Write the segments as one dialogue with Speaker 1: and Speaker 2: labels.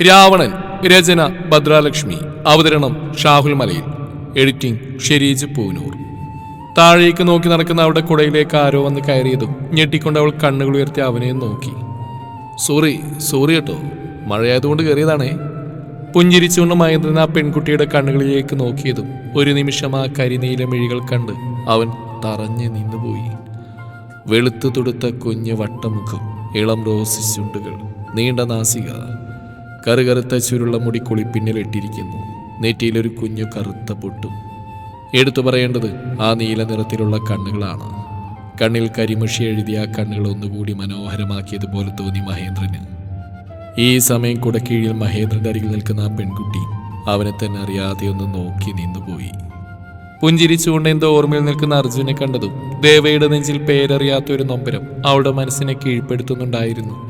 Speaker 1: രാവണൻ രചന ഭദ്രാലക്ഷ്മി അവതരണം ഷാഹുൽ മലയിൽ എഡിറ്റിംഗ് ഷെരീജ് പൂനൂർ. താഴേക്ക് നോക്കി നടക്കുന്ന അവളുടെ കുടയിലേക്ക് ആരോ വന്ന് കയറിയതും ഞെട്ടിക്കൊണ്ട് അവൾ കണ്ണുകൾ ഉയർത്തി അവനെ നോക്കി. സോറി സോറി കേട്ടോ മഴയായതുകൊണ്ട് കയറിയതാണേ. പുഞ്ചിരിച്ചുകൊണ്ട് മഹേന്ദ്രൻ ആ പെൺകുട്ടിയുടെ കണ്ണുകളിലേക്ക് നോക്കിയതും ഒരു നിമിഷം ആ കരിനീല മിഴികൾ കണ്ട് അവൻ തറഞ്ഞു നിന്നുപോയി. വെളുത്തു തുടുത്ത കുഞ്ഞ് വട്ടമുഖം ഇളം റോസ് ചുണ്ടുകൾ നീണ്ട നാസിക. കറുകറുത്ത ചുരുള്ള മുടി കുളിപ്പിന്നിലിട്ടിരിക്കുന്നു നെറ്റിയിലൊരു കുഞ്ഞു കറുത്ത പൊട്ടും. എടുത്തു പറയേണ്ടത് ആ നീല നിറത്തിലുള്ള കണ്ണുകളാണ്. കണ്ണിൽ കരിമുഷി എഴുതിയ ആ കണ്ണുകൾ ഒന്നുകൂടി മനോഹരമാക്കിയതുപോലെ തോന്നി മഹേന്ദ്രന്. ഈ സമയം കുടക്കീഴിൽ മഹേന്ദ്രന്റെ അരികിൽ നിൽക്കുന്ന ആ പെൺകുട്ടി അവനെ തന്നെ അറിയാതെ ഒന്ന് നോക്കി നിന്നുപോയി. പുഞ്ചിരിച്ചുകൊണ്ട് എന്തോ ഓർമ്മയിൽ നിൽക്കുന്ന അർജുനെ കണ്ടതും ദേവയുടെ നെഞ്ചിൽ പേരറിയാത്ത ഒരു നൊമ്പരം അവളുടെ മനസ്സിനെ കീഴ്പ്പെടുത്തുന്നുണ്ടായിരുന്നു.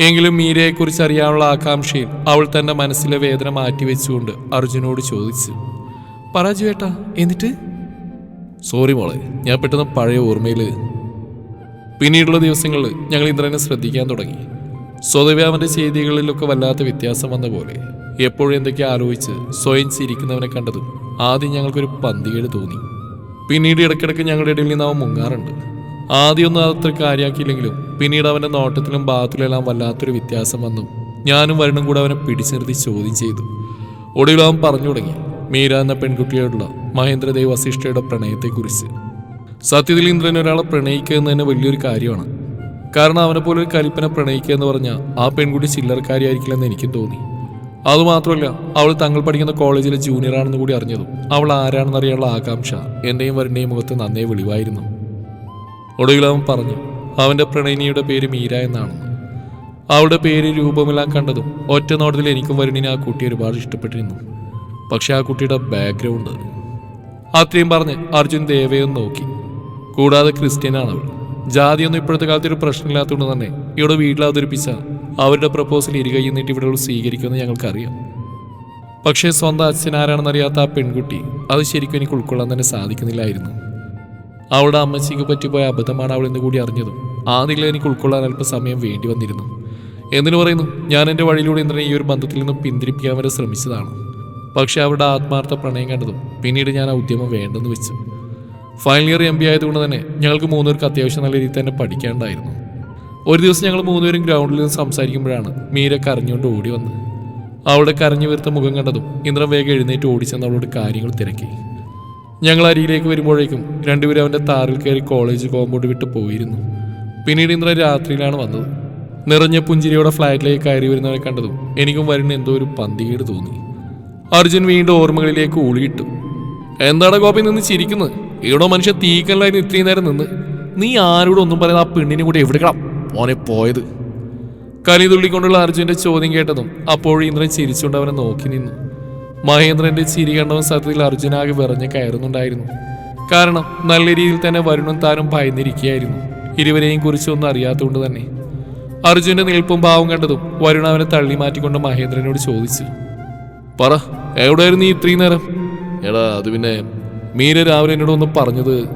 Speaker 1: എങ്കിലും മീരയെക്കുറിച്ച് അറിയാനുള്ള ആകാംക്ഷയിൽ അവൾ തന്റെ മനസ്സിലെ വേദന മാറ്റിവെച്ചുകൊണ്ട് അർജുനോട് ചോദിച്ചു പരാജു എന്നിട്ട്? സോറി മോളെ ഞാൻ പെട്ടെന്ന് പഴയ ഓർമ്മയിൽ പിന്നീടുള്ള ദിവസങ്ങളിൽ ഞങ്ങൾ ഇന്ദ്രനെ ശ്രദ്ധിക്കാൻ തുടങ്ങി. സ്വതവേ അവന്റെ ചെയ്തികളിലൊക്കെ വല്ലാത്ത വ്യത്യാസം വന്ന പോലെ എപ്പോഴും എന്തൊക്കെ ആലോചിച്ച് സ്വയം ചിരിക്കുന്നവനെ കണ്ടതും ആദ്യം ഞങ്ങൾക്കൊരു പന്തികേട് തോന്നി. പിന്നീട് ഇടയ്ക്കിടയ്ക്ക് ഞങ്ങളുടെ ഇടയിൽ നിന്ന് അവൻ മുങ്ങാറുണ്ട്. ആദ്യമൊന്നും അത്ര കാര്യമാക്കിയില്ലെങ്കിലും പിന്നീട് അവന്റെ നോട്ടത്തിലും ബാത്തിലും എല്ലാം വല്ലാത്തൊരു വ്യത്യാസം വന്നു. ഞാനും വരുണും കൂടെ അവനെ പിടിച്ചു നിർത്തി ചോദ്യം ചെയ്തു. ഒടുവിൽ അവൻ പറഞ്ഞു തുടങ്ങി മീര എന്ന പെൺകുട്ടിയോടുള്ള മഹേന്ദ്രദേവ് വസിഷ്ഠയുടെ പ്രണയത്തെക്കുറിച്ച്. സത്യത്തിൽ ഇന്ദ്രൻ ഒരാളെ പ്രണയിക്കുക എന്ന് തന്നെ വലിയൊരു കാര്യമാണ്. കാരണം അവനെ പോലെ ഒരു കൽപ്പന പ്രണയിക്കുക എന്ന് പറഞ്ഞാൽ ആ പെൺകുട്ടി ചില്ലറക്കാരിയായിരിക്കില്ലെന്ന് എനിക്കും തോന്നി. അതുമാത്രമല്ല അവൾ തങ്ങൾ പഠിക്കുന്ന കോളേജിലെ ജൂനിയർ ആണെന്ന് കൂടി അറിഞ്ഞതും അവൾ ആരാണെന്നറിയാനുള്ള ആകാംക്ഷ എന്റെയും വരുടെയും മുഖത്ത് നന്നേ വെളിവായിരുന്നു. ഒടുവിൽ അവൻ പറഞ്ഞു അവന്റെ പ്രണയിനിയുടെ പേര് മീര എന്നാണ്. അവളുടെ പേര് രൂപമെല്ലാം കണ്ടതും ഒറ്റ നോട്ടത്തിൽ എനിക്കും വരുണിനെ ആ കുട്ടി ഒരുപാട് ഇഷ്ടപ്പെട്ടിരുന്നു. പക്ഷെ ആ കുട്ടിയുടെ ബാക്ക്ഗ്രൗണ്ട് അത്രയും പറഞ്ഞ് അർജുൻ ദേവയൊന്ന് നോക്കി. കൂടാതെ ക്രിസ്ത്യനാണ് അവൾ. ജാതിയൊന്നും ഇപ്പോഴത്തെ കാലത്ത് ഒരു പ്രശ്നമില്ലാത്തതുകൊണ്ട് തന്നെ ഇവിടെ വീട്ടിൽ അവതരിപ്പിച്ച അവരുടെ പ്രപ്പോസൽ ഇരുകൈ നീട്ടി ഇവിടെ സ്വീകരിക്കുമെന്ന് ഞങ്ങൾക്കറിയാം. പക്ഷേ സ്വന്തം അച്ഛൻ ആരാണെന്നറിയാത്ത ആ പെൺകുട്ടി അത് ശരിക്കും എനിക്ക് ഉൾക്കൊള്ളാൻ തന്നെ സാധിക്കുന്നില്ലായിരുന്നു. അവളുടെ അമ്മച്ചിക്ക് പറ്റിപ്പോയ അബദ്ധമാണ് അവൾ എന്ന് കൂടി അറിഞ്ഞതും. ആ നില എനിക്ക് ഉൾക്കൊള്ളാൻ അല്പം സമയം വേണ്ടി വന്നിരുന്നു. എന്തിനു പറയുന്നു ഞാൻ എന്റെ വഴിയിലൂടെ ഇന്ദ്രനെ ഈ ഒരു ബന്ധത്തിൽ നിന്നും പിന്തിരിപ്പിക്കാൻ വരെ ശ്രമിച്ചതാണ്. പക്ഷേ അവരുടെ ആത്മാർത്ഥ പ്രണയം കണ്ടതും പിന്നീട് ഞാൻ ആ ഉദ്യമം വേണ്ടെന്ന് വെച്ചു. ഫൈനൽ ഇയർ എം ബി ആയതുകൊണ്ട് തന്നെ ഞങ്ങൾക്ക് മൂന്നുപേർക്ക് അത്യാവശ്യം നല്ല രീതിയിൽ തന്നെ പഠിക്കാണ്ടായിരുന്നു ഒരു ദിവസം ഞങ്ങൾ മൂന്നുപേരും ഗ്രൗണ്ടിൽ നിന്ന് സംസാരിക്കുമ്പോഴാണ് മീര കരഞ്ഞുകൊണ്ട് ഓടി വന്നത്. അവളുടെ കരഞ്ഞു വീർത്ത മുഖം കണ്ടതും ഇന്ദ്രൻ വേഗം എഴുന്നേറ്റ് ഓടിച്ചെന്ന് അവളോട് കാര്യങ്ങൾ തിരക്കി. ഞങ്ങൾ അരിയിലേക്ക് വരുമ്പോഴേക്കും രണ്ടുപേരും അവന്റെ താറിൽ കയറി കോളേജ് കോമ്പൗണ്ട് വിട്ട് പോയിരുന്നു. പിന്നീട് ഇന്നലെ രാത്രിയിലാണ് വന്നത്. നിറഞ്ഞ പുഞ്ചിരിയോടെ ഫ്ലാറ്റിലേക്ക് കയറി വരുന്നവരെ കണ്ടതും എനിക്കും വരുന്ന എന്തോ ഒരു പന്തികേട് തോന്നി. അർജുൻ വീണ്ടും ഓർമ്മകളിലേക്ക് ഊളിയിട്ടു. എന്താണ് ഗോപി നിന്ന് ചിരിക്കുന്നത് ഇവിടെ മനുഷ്യ തീക്കല്ലായിരുന്നു ഇത്രയും നേരം നിന്ന്. നീ ആരോടും ഒന്നും പറയുന്ന ആ പെണ്ണിനെ കൂടി എവിടെക്കണം മോനെ പോയത്. കലി തുള്ളിക്കൊണ്ടുള്ള അർജുന്റെ ചോദ്യം കേട്ടതും അപ്പോഴും ഇന്ദ്രൻ ചിരിച്ചുകൊണ്ട് അവനെ നോക്കി നിന്നു. മഹേന്ദ്രന്റെ ചിരി കണ്ടവൻ സത്യത്തിൽ അർജുനാകെ വിറഞ്ഞ് കയറുന്നുണ്ടായിരുന്നു. കാരണം നല്ല രീതിയിൽ തന്നെ വരുണും താനും ഭയന്നിരിക്കുകയായിരുന്നു. ഇരുവരെയും കുറിച്ചൊന്നും അറിയാത്തതുകൊണ്ട് തന്നെ. അർജുന്റെ നിൽപ്പും ഭാവം കണ്ടതും വരുൺ അവനെ തള്ളി മാറ്റിക്കൊണ്ട് മഹേന്ദ്രനോട് ചോദിച്ചു. പറ എവിടെയായിരുന്നു നീ ഇത്രയും നേരം? എടാ അത് പിന്നെ മീര രാവിലെ എന്നോട് ഒന്ന് പറഞ്ഞത്.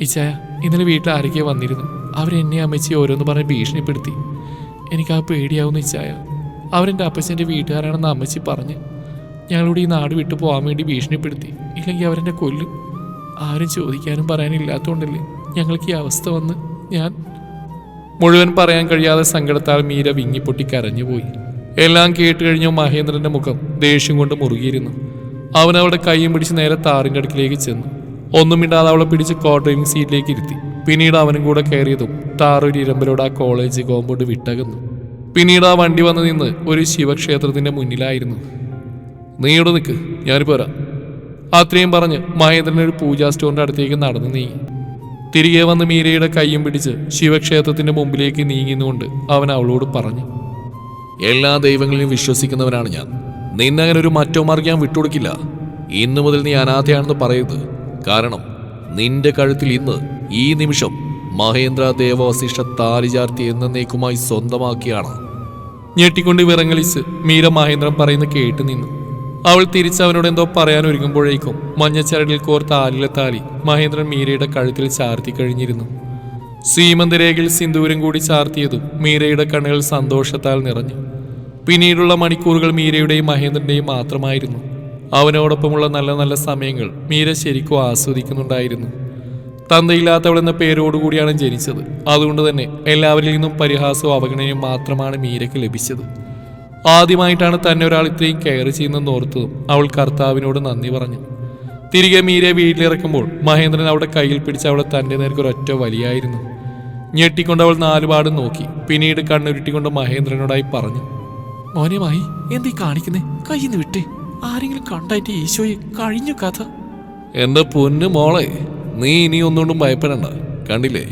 Speaker 1: ഇച്ചായ ഇന്നലെ വീട്ടിൽ ആരൊക്കെ വന്നിരുന്നു. അവരെന്നെ അമ്മച്ചി ഓരോന്ന് പറഞ്ഞ് ഭീഷണിപ്പെടുത്തി. എനിക്ക് ആ പേടിയാവുന്ന ഇച്ചായ. അവരെന്റെ അപ്പച്ചന്റെ വീട്ടുകാരാണെന്ന് അമ്മച്ചി പറഞ്ഞ് ഞങ്ങളോട് ഈ നാട് വിട്ടു പോകാൻ വേണ്ടി ഭീഷണിപ്പെടുത്തി. ഇല്ലെങ്കിൽ അവരെന്നെ കൊല്ലും. ആരും ചോദിക്കാനും പറയാനില്ലാത്തതുകൊണ്ടല്ലേ ഞങ്ങൾക്ക് ഈ അവസ്ഥ വന്ന് ഞാൻ മുഴുവൻ പറയാൻ കഴിയാതെ സങ്കടത്താൽ മീര വിങ്ങിപ്പൊട്ടി കരഞ്ഞുപോയി. എല്ലാം കേട്ട് കഴിഞ്ഞ മഹേന്ദ്രന്റെ മുഖം ദേഷ്യം കൊണ്ട് മുറുകിയിരുന്നു. അവൻ അവളുടെ കൈയും പിടിച്ച് നേരെ താറിന്റെ അടുക്കിലേക്ക് ചെന്നു. ഒന്നും ഇടാതെ അവളെ പിടിച്ച് കോ ഡ്രൈവിംഗ് സീറ്റിലേക്ക് ഇരുത്തി. പിന്നീട് അവനും കൂടെ കയറിയതും താറൊരു ഇരമ്പലോട് ആ കോളേജ് കോമ്പൗണ്ട് വിട്ടകന്നു. പിന്നീട് ആ വണ്ടി വന്ന് നിന്ന് ഒരു ശിവക്ഷേത്രത്തിന്റെ മുന്നിലായിരുന്നു. നീ ഇവിടെ നിൽക്ക് ഞാനിപ്പോ വരാം. അത്രയും പറഞ്ഞ് മഹേന്ദ്രൻ ഒരു പൂജാ സ്റ്റോറിന്റെ അടുത്തേക്ക് നടന്നു നീങ്ങി. തിരികെ വന്ന് മീരയുടെ കൈയും പിടിച്ച് ശിവക്ഷേത്രത്തിന്റെ മുമ്പിലേക്ക് നീങ്ങുന്നുകൊണ്ട് അവൻ അവളോട് പറഞ്ഞു എല്ലാ ദൈവങ്ങളിലും വിശ്വസിക്കുന്നവനാണ് ഞാൻ. നിന്നങ്ങനെ ഒരു മറ്റോ മാർഗം ഞാൻ വിട്ടുകൊടുക്കില്ല. ഇന്നു മുതൽ നീ അനാഥയാണെന്ന് പറയരുത്. കാരണം നിന്റെ കഴുത്തിൽ ഇന്ന് ഈ നിമിഷം മഹേന്ദ്ര ദേവവശിഷ്ട താലിചാർത്തി എന്നേക്കുമായി സ്വന്തമാക്കിയാണ്. ഞെട്ടിക്കൊണ്ട് വിറങ്ങലിച്ച് മീര മഹേന്ദ്രൻ പറയുന്ന കേട്ട് നിന്നു. അവൾ തിരിച്ചവനോട് എന്തോ പറയാൻ ഒരുങ്ങുമ്പോഴേക്കും മഞ്ഞച്ചരടിൽ കോർത്ത ആലിലെ താലി മഹേന്ദ്രൻ മീരയുടെ കഴുത്തിൽ ചാർത്തി കഴിഞ്ഞിരുന്നു. സീമന്തരേഖയിൽ സിന്ദൂരം കൂടി ചാർത്തിയതും മീരയുടെ കണ്ണുകൾ സന്തോഷത്താൽ നിറഞ്ഞു. പിന്നീടുള്ള മണിക്കൂറുകൾ മീരയുടെയും മഹേന്ദ്രന്റെയും മാത്രമായിരുന്നു. അവനോടൊപ്പമുള്ള നല്ല നല്ല സമയങ്ങൾ മീര ശരിക്കും ആസ്വദിക്കുന്നുണ്ടായിരുന്നു. തന്തയില്ലാത്തവൾ എന്ന പേരോടുകൂടിയാണ് ജനിച്ചത്. അതുകൊണ്ട് തന്നെ എല്ലാവരിൽ നിന്നും പരിഹാസവും അവഗണനയും മാത്രമാണ് മീരയ്ക്ക് ലഭിച്ചത്. ആദ്യമായിട്ടാണ് തന്നെ ഒരാൾ ഇത്രയും കെയർ ചെയ്യുന്നതെന്ന് ഓർത്തതും അവൾ കർത്താവിനോട് നന്ദി പറഞ്ഞു. തിരികെ മീരയെ വീട്ടിലിറക്കുമ്പോൾ മഹേന്ദ്രൻ അവിടെ കയ്യിൽ പിടിച്ച് അവളെ തന്റെ നേർക്ക് ഒരൊറ്റ വലിയായിരുന്നു. ഞെട്ടിക്കൊണ്ട് അവൾ നാലുപാടും നോക്കി. പിന്നീട് കണ്ണുരുട്ടിക്കൊണ്ട് മഹേന്ദ്രനോടായി പറഞ്ഞു മോനെമായി എന്തീ കാണിക്കുന്നേ? കയ്യിൽ നിന്ന് വിട്ടേ. ആരെങ്കിലും കണ്ടായിട്ട് ഈശോയെ കഴിഞ്ഞു കഥ. എന്റെ പൊന്നു മോളെ നീ ഇനി ഒന്നുകൊണ്ടും ഭയപ്പെടണ്ട. കണ്ടില്ലേ?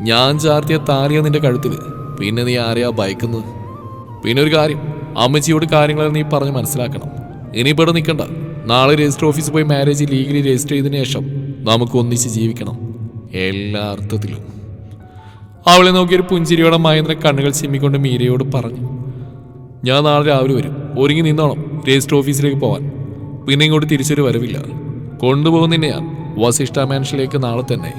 Speaker 1: ഞാൻ ചാർത്തിയ താലിയ നിന്റെ കഴുത്തിൽ പിന്നെ നീ ആരെയാ ഭയക്കുന്നത്? പിന്നെ ഒരു കാര്യം. അമ്മച്ചിയോട് കാര്യങ്ങൾ നീ പറഞ്ഞ് മനസ്സിലാക്കണം. ഇനിയിപ്പോൾ ഇവിടെ നിൽക്കണ്ട. നാളെ രജിസ്റ്റർ ഓഫീസിൽ പോയി മാരേജ് ലീഗലി രജിസ്റ്റർ ചെയ്തതിനു ശേഷം നമുക്ക് ഒന്നിച്ച് ജീവിക്കണം. എല്ലാ അർത്ഥത്തിലും. അവളെ നോക്കിയൊരു പുഞ്ചിരിയോടെ മഹേന്ദ്രൻ കണ്ണുകൾ ചിമ്മിക്കൊണ്ട് മീരയോട് പറഞ്ഞു. ഞാൻ നാളെ രാവിലെ വരും. ഒരുങ്ങി നിന്നോണം രജിസ്റ്റർ ഓഫീസിലേക്ക് പോവാൻ. പിന്നെ ഇങ്ങോട്ട് തിരിച്ചൊരു വരവില്ല. കൊണ്ടുപോകുന്നതിനെയാണ് വസിഷ്ഠ മാൻഷനിലേക്ക് നാളെ തന്നെ.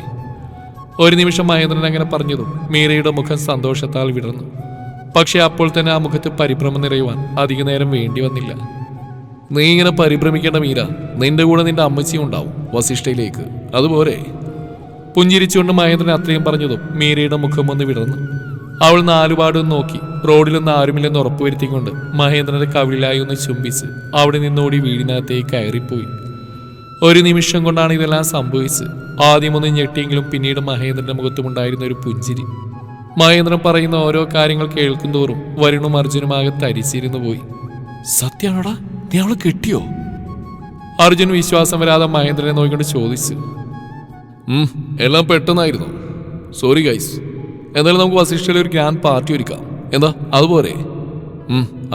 Speaker 1: ഒരു നിമിഷം മഹേന്ദ്രൻ അങ്ങനെ പറഞ്ഞതും മീരയുടെ മുഖം സന്തോഷത്താൽ വിടർന്നു. പക്ഷെ അപ്പോൾ തന്നെ ആ മുഖത്ത് പരിഭ്രമം നിറയുവാൻ അധിക നേരം വേണ്ടി വന്നില്ല. നീ ഇങ്ങനെ പരിഭ്രമിക്കേണ്ട മീര നിന്റെ കൂടെ നിന്റെ അമ്മച്ചിയും ഉണ്ടാവും വസിഷ്ഠയിലേക്ക്. അതുപോലെ പുഞ്ചിരിച്ചുകൊണ്ട് മഹേന്ദ്രൻ അത്രയും പറഞ്ഞതും മീരയുടെ മുഖം ഒന്ന് വിടർന്നു അവൾ നാലുപാടും നോക്കി റോഡിലൊന്നും ആരുമില്ലെന്ന് ഉറപ്പുവരുത്തിക്കൊണ്ട് മഹേന്ദ്രന്റെ കവിളിലായി ഒന്ന് ചുംബിച്ച് അവിടെ നിന്നോടി വീടിനകത്തേക്ക് കയറിപ്പോയി. ഒരു നിമിഷം കൊണ്ടാണ് ഇതെല്ലാം സംഭവിച്ചത്. ആദ്യമൊന്നും ഞെട്ടിയെങ്കിലും പിന്നീട് മഹേന്ദ്രന്റെ മുഖത്തുമുണ്ടായിരുന്ന ഒരു പുഞ്ചിരി. മഹേന്ദ്രൻ പറയുന്ന ഓരോ കാര്യങ്ങൾ കേൾക്കുന്തോറും വരുണും അർജുനുമാകെ തരിച്ചിരുന്നു പോയി. സത്യാണോടാ? നീ അവളെ കിട്ടിയോ? അർജുൻ വിശ്വാസം വരാതെ മഹേന്ദ്രനെ നോക്കിക്കൊണ്ട് ചോദിച്ചു. എല്ലാം പെട്ടെന്നായിരുന്നു. സോറി ഗൈസ് എന്തായാലും നമുക്ക് വസിഷ്ഠയിൽ ഒരു ഗ്രാൻഡ് പാർട്ടി ഒരുക്കാം. എന്താ? അതുപോലെ.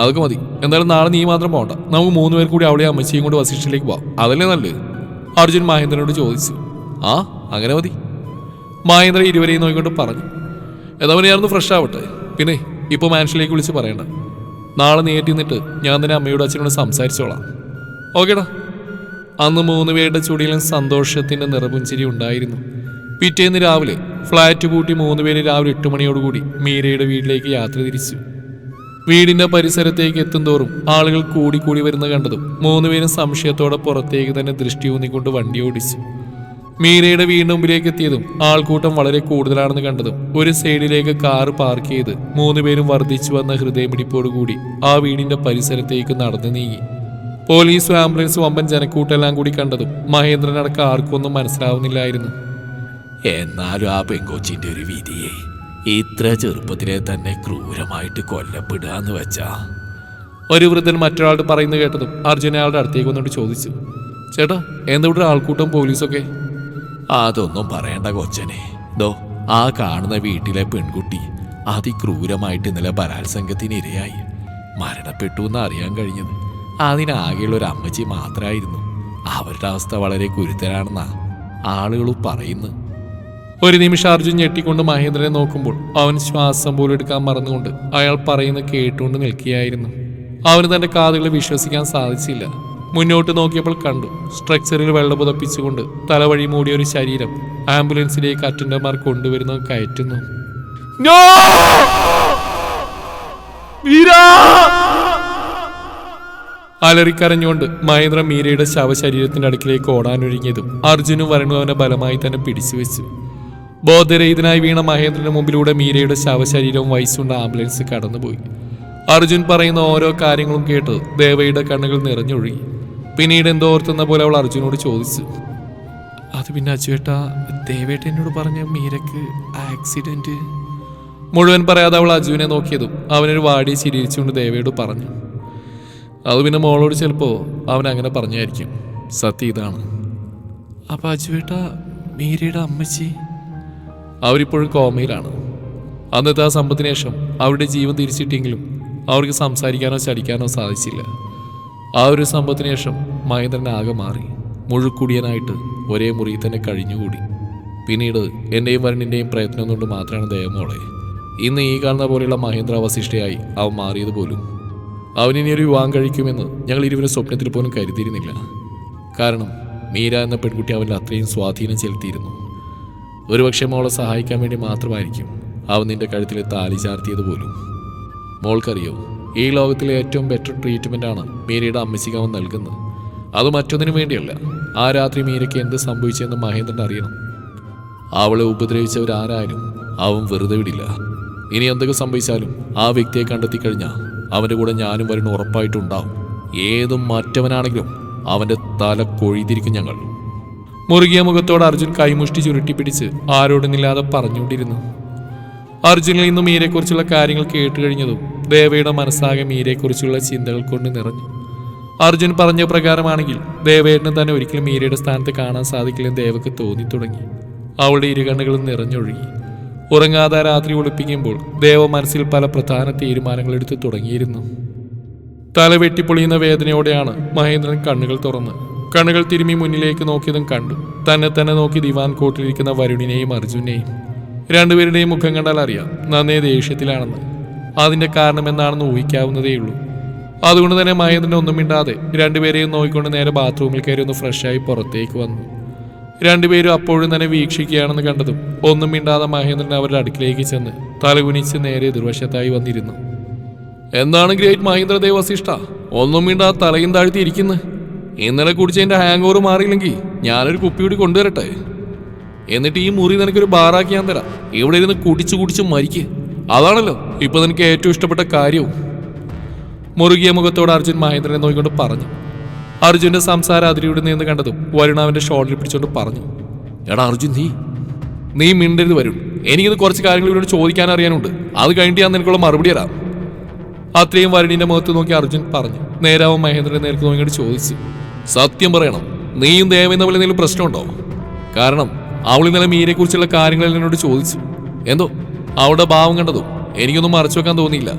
Speaker 1: അതൊക്കെ മതി. എന്തായാലും നാളെ നീ മാത്രം പോകണ്ട നമുക്ക് മൂന്ന് പേർ കൂടി അവളെ അമ്മച്ചിയും കൊണ്ട് വസിഷ്ഠയിലേക്ക് പോവാം. അതല്ലേ നല്ലത്? അർജുൻ മഹേന്ദ്രനോട് ചോദിച്ചു. ആ അങ്ങനെ മതി. മഹേന്ദ്ര ഇരുവരെയും നോക്കിക്കൊണ്ട് പറഞ്ഞു. എന്നാ ഫ്രഷ് ആവട്ടെ? പിന്നെ ഇപ്പോൾ മാൻഷനിലേക്ക് വിളിച്ച് പറയണ്ട. നാളെ നേരിട്ട് നിന്നിട്ട് ഞാൻ തന്നെ അമ്മയോടും അച്ഛനോട് സംസാരിച്ചോളാം. ഓക്കേടാ. അന്ന് മൂന്ന് പേരുടെ ചുടിയിലും സന്തോഷത്തിന്റെ നിറപുഞ്ചിരി ഉണ്ടായിരുന്നു. പിറ്റേന്ന് രാവിലെ ഫ്ലാറ്റ് പൂട്ടി മൂന്ന് പേര് രാവിലെ എട്ട് മണിയോടുകൂടി മീരയുടെ വീട്ടിലേക്ക് യാത്ര തിരിച്ചു. വീടിന്റെ പരിസരത്തേക്ക് എത്തുന്തോറും ആളുകൾ കൂടി കൂടി വരുന്ന കണ്ടതും മൂന്നുപേരും സംശയത്തോടെ പുറത്തേക്ക് തന്നെ ദൃഷ്ടി ഊന്നിക്കൊണ്ട് വണ്ടി ഓടിച്ചു. മീരയുടെ വീടിന് മുമ്പിലേക്ക് എത്തിയതും ആൾക്കൂട്ടം വളരെ കൂടുതലാണെന്ന് കണ്ടതും ഒരു സൈഡിലേക്ക് കാർ പാർക്ക് ചെയ്ത് മൂന്നുപേരും വർദ്ധിച്ചു വന്ന ഹൃദയമിടിപ്പോടുകൂടി ആ വീടിന്റെ പരിസരത്തേക്ക് നടന്നു നീങ്ങി. പോലീസും ആംബുലൻസും വമ്പൻ ജനക്കൂട്ടെല്ലാം കൂടി കണ്ടതും മഹേന്ദ്രനടക്കം ആർക്കൊന്നും മനസ്സിലാവുന്നില്ലായിരുന്നു.
Speaker 2: എന്നാലും ആ പെങ്കൊച്ചിന്റെ ഒരു വിധിയെ ഇത്ര ചെറുപ്പത്തിലെ തന്നെ ക്രൂരമായിട്ട് കൊല്ലപ്പെടുക എന്ന് വെച്ചാ.
Speaker 1: ഒരു വൃദ്ധൻ മറ്റൊരാളോട് പറയുന്നത് കേട്ടതും അർജുന അയാളുടെ അടുത്തേക്ക് വന്നിട്ട് ചോദിച്ചു ചേട്ടാ എന്താ ഇവിടെ ആൾക്കൂട്ടം പോലീസൊക്കെ?
Speaker 2: അതൊന്നും പറയണ്ട കൊച്ചനെ. ദോ ആ കാണുന്ന വീട്ടിലെ പെൺകുട്ടി അതിക്രൂരമായിട്ട് ഇന്നലെ ബലാത്സംഗത്തിന് ഇരയായി. മരണപ്പെട്ടു എന്ന് അറിയാൻ കഴിഞ്ഞത്. അതിനാകെയുള്ള ഒരു അമ്മച്ചി മാത്രമായിരുന്നു അവരുടെ അവസ്ഥ വളരെ ഗുരുതരാണെന്നാ ആളുകൾ പറയുന്നു
Speaker 1: ഒരു നിമിഷം അർജുൻ ഞെട്ടിക്കൊണ്ട് മഹേന്ദ്രനെ നോക്കുമ്പോൾ അവൻ ശ്വാസം പോലും എടുക്കാൻ മറന്നുകൊണ്ട് അയാൾ പറയുന്ന കേട്ടുകൊണ്ട് നിൽക്കുകയായിരുന്നു. അവന് തന്റെ കാതുകളെ വിശ്വസിക്കാൻ സാധിച്ചില്ല. മുന്നോട്ട് നോക്കിയപ്പോൾ കണ്ടു. സ്ട്രക്ചറിൽ വെള്ളം പുതപ്പിച്ചുകൊണ്ട് തലവഴി മൂടിയ ഒരു ശരീരം. ആംബുലൻസിലേക്ക് അറ്റൻഡർമാർ കൊണ്ടുവരുന്ന കയറ്റുന്നു. അലറിക്കരഞ്ഞുകൊണ്ട് മഹേന്ദ്ര മീരയുടെ ശവശരീരത്തിന്റെ അടുക്കിലേക്ക് ഓടാനൊരുങ്ങിയതും അർജുനും വരണു അവനെ ബലമായി തന്നെ പിടിച്ചു വെച്ചു ബോധരഹിതനായി വീണ മഹേന്ദ്രന് മുമ്പിലൂടെ മീരയുടെ ശവശരീരവും വയസ്സുണ്ട ആംബുലൻസ് കടന്നുപോയി. അർജുൻ പറയുന്ന ഓരോ കാര്യങ്ങളും കേട്ട് ദേവയുടെ കണ്ണുകൾ നിറഞ്ഞൊഴുകി. പിന്നീട് എന്തോ ഓർത്തുന്ന പോലെ അവൾ അർജുനോട് ചോദിച്ചു. അത് പിന്നെ അച്ചുവേട്ട ദേവേട്ട എന്നോട് പറഞ്ഞ മീരക്ക് ആക്സിഡന്റ് മുഴുവൻ പറയാതെ അവൾ അജുവിനെ നോക്കിയതും അവനൊരു വാടി ചിരിച്ചുകൊണ്ട് ദേവയോട് പറഞ്ഞു. അത് പിന്നെ മോളോട് ചിലപ്പോൾ അവൻ അങ്ങനെ പറഞ്ഞായിരിക്കും. സത്യം ഇതാണ്. അപ്പൊ അജുവേട്ട മീരയുടെ അമ്മച്ചി? അവരിപ്പോഴും കോമയിലാണ്. അന്നത്തെ ആ സമ്പത്തിന് ശേഷം അവരുടെ ജീവൻ തിരിച്ചിട്ടെങ്കിലും അവർക്ക് സംസാരിക്കാനോ ചടിക്കാനോ സാധിച്ചില്ല. ആ ഒരു സംഭവത്തിന് ശേഷം മഹേന്ദ്രൻ ആകെ മാറി. മുഴുക്കുടിയനായിട്ട് ഒരേ മുറിയിൽ തന്നെ കഴിഞ്ഞുകൂടി. പിന്നീട് എന്റെയും വരുണിന്റെയും പ്രയത്നം കൊണ്ട് മാത്രമാണ് ദയമോളെ ഇന്ന് ഈ കാണുന്ന പോലെയുള്ള മഹേന്ദ്ര അവശിഷ്ടയായി അവൻ മാറിയത് പോലും. അവനിനി ഒരു വിവാഹം കഴിക്കുമെന്ന് ഞങ്ങൾ ഇരുവരും സ്വപ്നത്തിൽ പോലും കരുതിയിരുന്നില്ല. കാരണം മീര എന്ന പെൺകുട്ടി അവനിൽ അത്രയും സ്വാധീനം ചെലുത്തിയിരുന്നു. ഒരുപക്ഷെ മോളെ സഹായിക്കാൻ വേണ്ടി മാത്രമായിരിക്കും അവൻ നിന്റെ കഴുത്തിൽ താലി ചാർത്തിയത് പോലും. മോൾക്കറിയോ
Speaker 2: ഈ ലോകത്തിലെ ഏറ്റവും ബെറ്റർ ട്രീറ്റ്മെന്റ് ആണ് മീരയുടെ അമ്മച്ചിക്ക് നൽകുന്നത്. അത് മറ്റൊന്നിനു വേണ്ടിയല്ല. ആ രാത്രി മീരയ്ക്ക് എന്ത് സംഭവിച്ചെന്ന് മഹേന്ദ്രൻ അറിയണം. അവളെ ഉപദ്രവിച്ചവരാരായാലും അവൻ വെറുതെ വിടില്ല. ഇനി എന്തൊക്കെ സംഭവിച്ചാലും ആ വ്യക്തിയെ കണ്ടെത്തി കഴിഞ്ഞാൽ അവന്റെ കൂടെ ഞാനും വരുന്ന ഉറപ്പായിട്ടുണ്ടാവും. ഏതും മറ്റവനാണെങ്കിലും അവന്റെ തല കൊഴുതിരിക്കും ഞങ്ങൾ.
Speaker 1: മുറുകിയ മുഖത്തോട് അർജുൻ കൈമുഷ്ടി ചുരുട്ടിപ്പിടിച്ച് ആരോടുന്നില്ലാതെ പറഞ്ഞുകൊണ്ടിരുന്നു. അർജുനിൽ നിന്നും മീരയെക്കുറിച്ചുള്ള കാര്യങ്ങൾ കേട്ട് കഴിഞ്ഞതും ദേവയുടെ മനസ്സാകെ മീരയെക്കുറിച്ചുള്ള ചിന്തകൾ കൊണ്ട് നിറഞ്ഞു. അർജുൻ പറഞ്ഞ പ്രകാരമാണെങ്കിൽ ദേവേട്ടന് തന്നെ ഒരിക്കലും മീരയുടെ സ്ഥാനത്ത് കാണാൻ സാധിക്കില്ലെന്ന് ദേവക്ക് തോന്നി തുടങ്ങി അവളുടെ ഇരുകണ്ണുകളും നിറഞ്ഞൊഴുകി. ഉറങ്ങാതെ രാത്രി ഒളിപ്പിക്കുമ്പോൾ ദേവ മനസ്സിൽ പല പ്രധാന തീരുമാനങ്ങൾ എടുത്തു തുടങ്ങിയിരുന്നു. തല വെട്ടിപ്പൊളിയുന്ന വേദനയോടെയാണ് മഹേന്ദ്രൻ കണ്ണുകൾ തുറന്ന്. കണ്ണുകൾ തിരുമ്മി മുന്നിലേക്ക് നോക്കിയതും കണ്ടു. തന്നെ തന്നെ നോക്കി ദിവാൻ കോട്ടിലിരിക്കുന്ന വരുണിനെയും അർജുനെയും. രണ്ടുപേരുടെയും മുഖം കണ്ടാൽ അറിയാം നന്നേ ദേഷ്യത്തിലാണെന്ന്. അതിന്റെ കാരണം എന്താണെന്ന് ഊഹിക്കാവുന്നതേയുള്ളൂ. അതുകൊണ്ട് തന്നെ മഹേന്ദ്രൻ ഒന്നും മിണ്ടാതെ രണ്ടുപേരെയും നോക്കിക്കൊണ്ട് നേരെ ബാത്റൂമിൽ കയറി ഒന്ന് ഫ്രഷായി പുറത്തേക്ക് വന്നു. രണ്ടുപേരും അപ്പോഴും തന്നെ വീക്ഷിക്കുകയാണെന്ന് കണ്ടതും ഒന്നും മിണ്ടാതെ മഹേന്ദ്രൻ അവരുടെ അടുക്കിലേക്ക് ചെന്ന് തലകുനിച്ച് നേരെ എതിർവശത്തായി വന്നിരുന്നു. എന്താണ് ഗ്രേറ്റ് മഹേന്ദ്ര ദേവസിഷ്ട ഒന്നും മിണ്ടാ തലയും താഴ്ത്തി ഇരിക്കുന്നു. ഇന്നലെ കുടിച്ചതിന്റെ ഹാങ് ഓവർ മാറിയില്ലെങ്കിൽ ഞാനൊരു കുപ്പി കൂടി കൊണ്ടുവരട്ടെ? എന്നിട്ട് ഈ മുറി നിനക്കൊരു ബാറാക്കി ഞാൻ തരാം. ഇവിടെ ഇരുന്ന് കുടിച്ചു കുടിച്ച് മരിക്ക്. അതാണല്ലോ ഇപ്പൊ നിനക്ക് ഏറ്റവും ഇഷ്ടപ്പെട്ട കാര്യവും. മുറുകിയ മുഖത്തോട് അർജുൻ മഹേന്ദ്രനെ നോക്കിക്കൊണ്ട് പറഞ്ഞു. അർജുന്റെ സംസാര അതിരിയുടെ നിന്ന് കണ്ടതും വരുൺ ഷോൾഡറിൽ പിടിച്ചുകൊണ്ട് പറഞ്ഞു.
Speaker 2: എടാ അർജുൻ നീ
Speaker 1: നീ മിണ്ടരുത് വരുൺ. എനിക്കിത് കുറച്ച് കാര്യങ്ങൾ ഇവരോട് ചോദിക്കാൻ അറിയാനുണ്ട്. അത് കഴിഞ്ഞിട്ട് ഞാൻ നിനക്കുള്ള മറുപടി തരാം. അത്രയും വരുണിന്റെ മുഖത്ത് നോക്കി അർജുൻ പറഞ്ഞു. നേരാവും മഹേന്ദ്രനെ നേർക്ക് നോക്കിയിട്ട് ചോദിച്ചു. സത്യം പറയണം നീയും ദേവേന്ദ്ര പോലെ എന്തെങ്കിലും പ്രശ്നമുണ്ടോ? കാരണം അവൾ ഇന്നലെ മീരയെക്കുറിച്ചുള്ള കാര്യങ്ങൾ എന്നോട് ചോദിച്ചു. എന്തോ? അവളുടെ ഭാവം കണ്ടതും? എനിക്കൊന്നും മറച്ചു വെക്കാൻ തോന്നിയില്ല.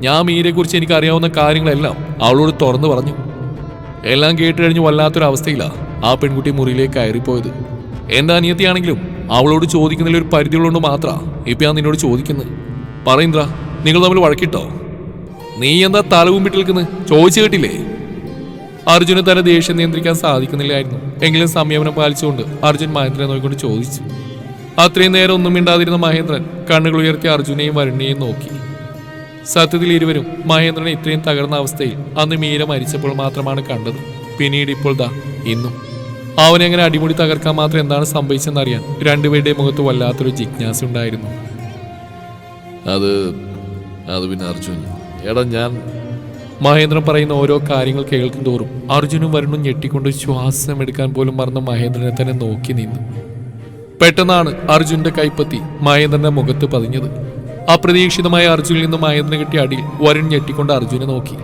Speaker 1: ഞാൻ മീരയെക്കുറിച്ച് എനിക്ക് അറിയാവുന്ന കാര്യങ്ങളെല്ലാം അവളോട് തുറന്നു പറഞ്ഞു. എല്ലാം കേട്ട് കഴിഞ്ഞ് വല്ലാത്തൊരു അവസ്ഥയിലാണ് ആ പെൺകുട്ടി മുറിയിലേക്ക് കയറിപ്പോയത്. എന്റെ അനിയത്തിയാണെങ്കിലും അവളോട് ചോദിക്കുന്നതിൽ ഒരു പരിധിയുള്ളതുകൊണ്ട് മാത്രമാണ് ഇപ്പൊ ഞാൻ നിന്നോട് ചോദിക്കുന്നത് പറയുന്ന നിങ്ങൾ തമ്മിൽ വഴക്കിട്ടോ? നീ എന്താ തലവും വിട്ടിൽക്കുന്നത് ചോദിച്ചു കേട്ടില്ലേ? അർജുന് തന്റെ ദേഷ്യം നിയന്ത്രിക്കാൻ സാധിക്കുന്നില്ലായിരുന്നു. എങ്കിലും സംയമനം പാലിച്ചുകൊണ്ട് അർജുൻ മഹേന്ദ്രനെ നോക്കിക്കൊണ്ട് ചോദിച്ചു. അത്രയും നേരം ഒന്നും മിണ്ടാതിരുന്ന മഹേന്ദ്രൻ കണ്ണുകൾ ഉയർത്തി അർജുനെയും വരുണിനെയും നോക്കി. സത്യത്തിൽ ഇരുവരും മഹേന്ദ്രനെ ഇത്രയും തകർന്ന അവസ്ഥയിൽ അന്ന് മീര മരിച്ചപ്പോൾ മാത്രമാണ് കണ്ടത്. പിന്നീട് ഇപ്പോൾ ദാ ഇന്നും. അവനെങ്ങനെ അടിമുടി തകർക്കാൻ മാത്രം എന്താണ് സംഭവിച്ചെന്നറിയാൻ രണ്ടുപേരുടെയും മുഖത്ത് വല്ലാത്തൊരു ജിജ്ഞാസ ഉണ്ടായിരുന്നു.
Speaker 2: അത് അത് പിന്നെ അർജുൻ. എടാ ഞാൻ
Speaker 1: മഹേന്ദ്രൻ പറയുന്ന ഓരോ കാര്യങ്ങൾ കേൾക്കും തോറും അർജുനും വരുണും ഞെട്ടിക്കൊണ്ട് ശ്വാസം എടുക്കാൻ പോലും മറന്ന മഹേന്ദ്രനെ തന്നെ നോക്കി നിന്നു. പെട്ടെന്നാണ് അർജുന്റെ കൈപ്പത്തി മഹേന്ദ്രന്റെ മുഖത്ത് പതിഞ്ഞത്. അപ്രതീക്ഷിതമായ അർജുനിൽ നിന്ന് മഹേന്ദ്രൻ കിട്ടിയ അടിയിൽ വരുൺ ഞെട്ടിക്കൊണ്ട് അർജുനെ നോക്കി.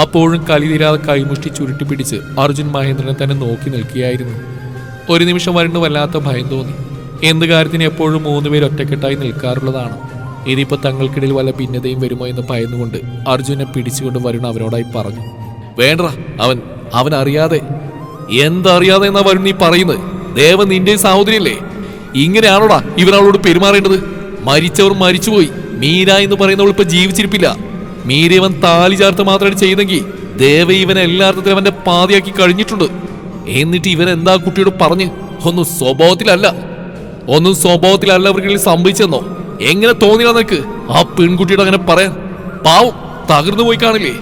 Speaker 1: അപ്പോഴും കലി തീരാതെ കൈമുഷ്ടി ചുരുട്ടി പിടിച്ച് അർജുൻ മഹേന്ദ്രനെ തന്നെ നോക്കി നിൽക്കുകയായിരുന്നു. ഒരു നിമിഷം വരുണ് വല്ലാത്ത ഭയം തോന്നി. എന്ത് കാര്യത്തിന് എപ്പോഴും മൂന്നുപേർ ഒറ്റക്കെട്ടായി നിൽക്കാറുള്ളതാണ്. ഇനിയിപ്പോ തങ്ങൾക്കിടയിൽ വല്ല ഭിന്നതയും വരുമോ എന്ന് ഭയന്നുകൊണ്ട് അർജുനെ പിടിച്ചുകൊണ്ട് വരുൺ അവനോടായി പറഞ്ഞു വേണ്ട അവൻ അവൻ അറിയാതെ. എന്തറിയാതെ എന്നാ വരുൺ നീ പറയുന്നത്? ദേവൻ നിന്റെ സഹോദരിയല്ലേ? ഇങ്ങനെയാണോടാ ഇവൻ അവളോട് പെരുമാറേണ്ടത്? മരിച്ചവർ മരിച്ചുപോയി. മീര എന്ന് പറയുന്നവൾ ഇപ്പൊ ജീവിച്ചിരിപ്പില്ല. മീര ഇവൻ താലി ചേർത്ത് മാത്രമേ ചെയ്തെങ്കിൽ ദേവ ഇവനെ എല്ലാ അവന്റെ പാതിയാക്കി കഴിഞ്ഞിട്ടുണ്ട്. എന്നിട്ട് ഇവൻ എന്താ കുട്ടിയോട് പറഞ്ഞ്? ഒന്നും സ്വഭാവത്തിലല്ല. ഒന്നും സ്വഭാവത്തിലല്ല അവർക്കിടയിൽ സംഭവിച്ചെന്നോ എങ്ങനെ തോന്നിയാ നിനക്ക്? ആ പെൺകുട്ടിയോട് അങ്ങനെ പറയാൻ. പാവം തകർന്നു പോയി കാണില്ലേ?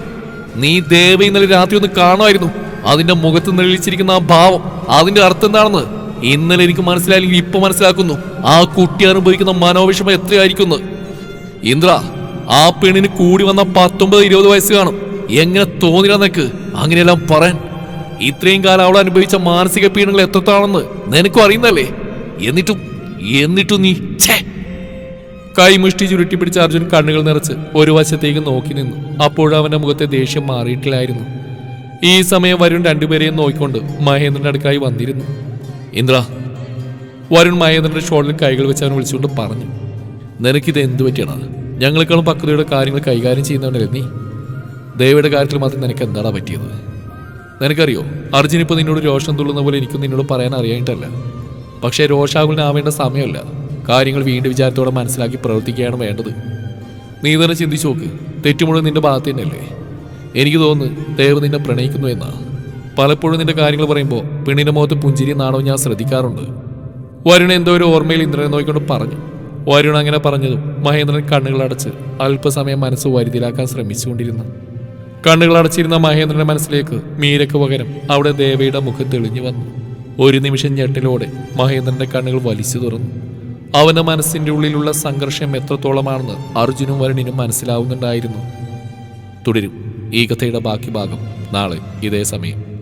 Speaker 1: നീ ദേവ ഇന്നലെ രാത്രി ഒന്ന് കാണുമായിരുന്നു. അതിന്റെ മുഖത്ത് നെളിച്ചിരിക്കുന്ന ആ ഭാവം അതിന്റെ അർത്ഥം എന്താണെന്ന് ഇന്നലെ എനിക്ക് മനസ്സിലായില്ലെങ്കിൽ ഇപ്പൊ മനസ്സിലാക്കുന്നു. ആ കുട്ടി അനുഭവിക്കുന്ന മനോവിഷമം എത്രയായിരിക്കുന്നു ഇന്ദ്ര ആ പെണ്ണിന് കൂടി വന്ന പത്തൊമ്പത് ഇരുപത് വയസ്സ് കാണും. എങ്ങനെ തോന്നില്ല നിനക്ക്? അങ്ങനെയെല്ലാം പറയാൻ. ഇത്രയും കാലം അവൾ അനുഭവിച്ച മാനസിക പീഡനങ്ങൾ എത്രത്താണെന്ന് നിനക്കും അറിയുന്നല്ലേ എന്നിട്ടും എന്നിട്ടും നീ ഛേ! കൈമുഷ്ടി ചുരുട്ടി പിടിച്ച അർജുൻ കണ്ണുകൾ നിറച്ച് ഒരു വശത്തേക്ക് നോക്കി നിന്നു. അപ്പോഴവന്റെ മുഖത്തെ ദേഷ്യം മാറിയിട്ടില്ലായിരുന്നു. ഈ സമയം വരുൺ രണ്ടുപേരെയും നോക്കിക്കൊണ്ട് മഹേന്ദ്രന്റെ അടുക്കായി വന്നിരുന്നു. ഇന്ദ്ര. വരുൺ മഹേന്ദ്രന്റെ ഷോളിൽ കൈകൾ വെച്ച് അവൻ വിളിച്ചുകൊണ്ട് പറഞ്ഞു. നിനക്കിത് എന്തു പറ്റിയാണ് ഞങ്ങളെക്കാളും പക്വതയുടെ കാര്യങ്ങൾ കൈകാര്യം ചെയ്യുന്നവനല്ലേ നീ? ദേവിയുടെ കാര്യത്തിൽ മാത്രം നിനക്ക് എന്താണ് പറ്റിയത്? നിനക്കറിയോ അർജുൻ ഇപ്പോൾ നിന്നോട് രോഷം തുള്ളുന്ന പോലെ എനിക്കും നിന്നോട് പറയാൻ അറിയായിട്ടല്ല പക്ഷേ രോഷാകുലനാവേണ്ട സമയമല്ല. കാര്യങ്ങൾ വീണ്ടും വിചാരത്തോടെ മനസ്സിലാക്കി പ്രവർത്തിക്കുകയാണ് വേണ്ടത്. നീ തന്നെ ചിന്തിച്ചു നോക്ക്. തെറ്റുമുഴുവൻ നിന്റെ ഭാഗത്ത് തന്നെയല്ലേ? എനിക്ക് തോന്നുന്നു ദേവ് നിന്നെ പ്രണയിക്കുന്നു എന്നാ. പലപ്പോഴും നിന്റെ കാര്യങ്ങൾ പറയുമ്പോൾ പെണ്ണിന്റെ മുഖത്ത് പുഞ്ചിരി നാണോ ഞാൻ ശ്രദ്ധിക്കാറുണ്ട്. വരുൺ എന്തോ ഒരു ഓർമ്മയിൽ ഇന്ദ്രനെ നോക്കിക്കൊണ്ട് പറഞ്ഞു. വരുൺ അങ്ങനെ പറഞ്ഞതും മഹേന്ദ്രൻ കണ്ണുകളടച്ച് അല്പസമയം മനസ്സ് വരുതിലാക്കാൻ ശ്രമിച്ചുകൊണ്ടിരുന്നു. കണ്ണുകളടച്ചിരുന്ന മഹേന്ദ്രന്റെ മനസ്സിലേക്ക് മീരയ്ക്ക് പകരം അവിടെ ദേവയുടെ മുഖം തെളിഞ്ഞു വന്നു. ഒരു നിമിഷം ഞെട്ടിലോടെ മഹേന്ദ്രന്റെ കണ്ണുകൾ വലിച്ചു തുറന്നു. അവന്റെ മനസ്സിന്റെ ഉള്ളിലുള്ള സംഘർഷം എത്രത്തോളമാണെന്ന് അർജുനും വരുണിനും മനസ്സിലാവുന്നുണ്ടായിരുന്നു. തുടരും. ഈ കഥയുടെ ബാക്കി ഭാഗം നാളെ ഇതേ സമയം.